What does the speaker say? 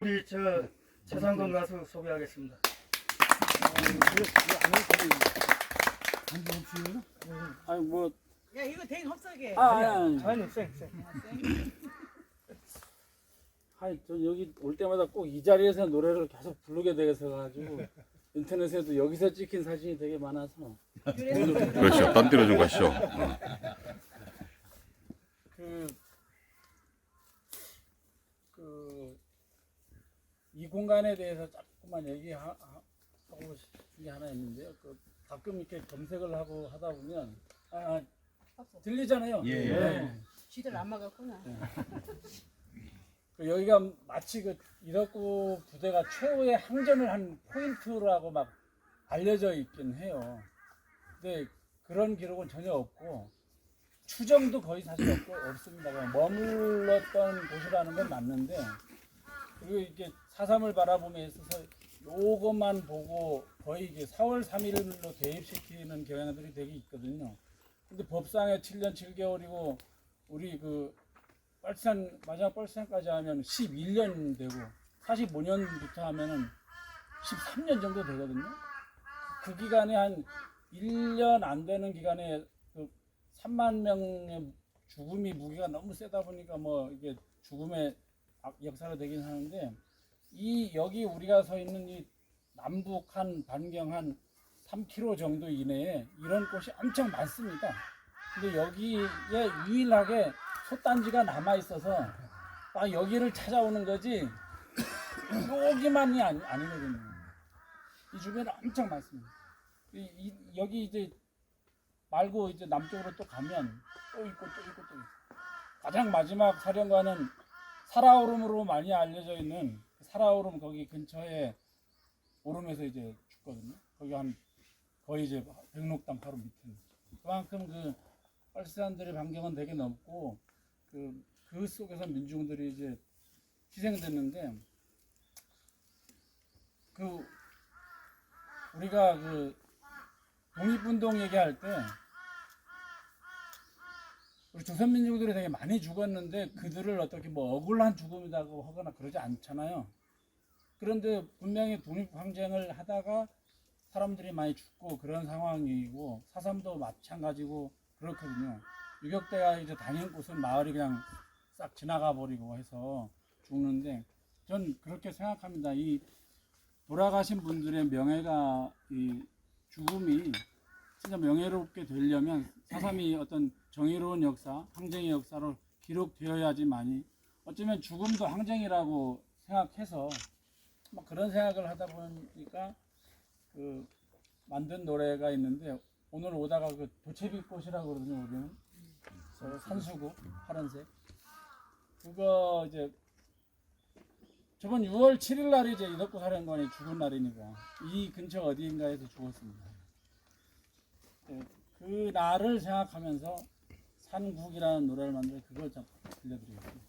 우리 저 최상건 가수 소개하겠습니다. 아니 뭐 야 이거 댕 흡석해. 아, 아니, 아니. 아니 쌩 쌩. 아니 저 여기 올 때마다 꼭 이 자리에서 노래를 계속 부르게 돼서 가지고 인터넷에도 여기서 찍힌 사진이 되게 많아서 그렇죠. 딴 데로 좀 가시죠. 어. 그, 그, 이 공간에 대해서 조금만 얘기하고 싶은 게 하나 있는데요. 그 가끔 이렇게 검색을 하고 하다 보면, 아, 아, 들리잖아요. 예, 예. 네. 쥐들 안 먹었구나. 그 여기가 마치 그 이덕구 부대가 최후의 항전을 한 포인트라고 막 알려져 있긴 해요. 근데 그런 기록은 전혀 없고 추정도 거의 사실 없고 없습니다. 머물렀던 곳이라는 건 맞는데 그리고 이게 사삼을 바라보며 있어서 요것만 보고 거의 이게 4월 3일로 대입시키는 경향들이 되게 있거든요. 근데 법상에 7년 7개월이고 우리 그 빨산 마지막 빨산까지 하면 11년 되고 45년부터 하면은 13년 정도 되거든요. 그 기간에 한 1년 안 되는 기간에 그 3만 명의 죽음이 무게가 너무 세다 보니까 뭐 이게 죽음의 악- 역사가 되긴 하는데 이 여기 우리가 서 있는 이 남북 한 반경 한 3km 정도 이내에 이런 곳이 엄청 많습니다. 근데 여기에 유일하게 솥단지가 남아 있어서 딱 여기를 찾아오는 거지 여기만이 아니, 아니거든요. 이 주변에 엄청 많습니다. 이, 이- 여기 이제 말고 이제 남쪽으로 또 가면 또 있고 또 있고 또 있고 가장 마지막 사령관은 사라오름으로 많이 알려져 있는 그 사라오름 거기 근처에 오름에서 이제 죽거든요. 거기 한 거의 이제 백록당 바로 밑에 그만큼 그 빨스산들의 반경은 되게 넓고 그, 그 속에서 민중들이 이제 희생됐는데 그 우리가 그 독립운동 얘기할 때 조선민족들이 되게 많이 죽었는데 그들을 어떻게 뭐 억울한 죽음이라고 하거나 그러지 않잖아요. 그런데 분명히 독립항쟁을 하다가 사람들이 많이 죽고 그런 상황이고 사삼도 마찬가지고 그렇거든요. 유격대가 이제 다니는 곳은 마을이 그냥 싹 지나가 버리고 해서 죽는데 전 그렇게 생각합니다. 이 돌아가신 분들의 명예가 이 죽음이 진짜 명예롭게 되려면 사삼이 어떤 정의로운 역사, 항쟁의 역사로 기록되어야지만이 어쩌면 죽음도 항쟁이라고 생각해서 막 그런 생각을 하다 보니까 그 만든 노래가 있는데 오늘 오다가 그 도채비꽃이라고 그러거든요 우리는. 저 산수국 파란색. 그거 이제 저번 6월 7일 날이 이제 이덕구 사령관이 죽은 날이니까 이 근처 어디인가에서 죽었습니다. 예, 그 날을 생각하면서 산국이라는 노래를 만들어 그걸 좀 들려드리겠습니다.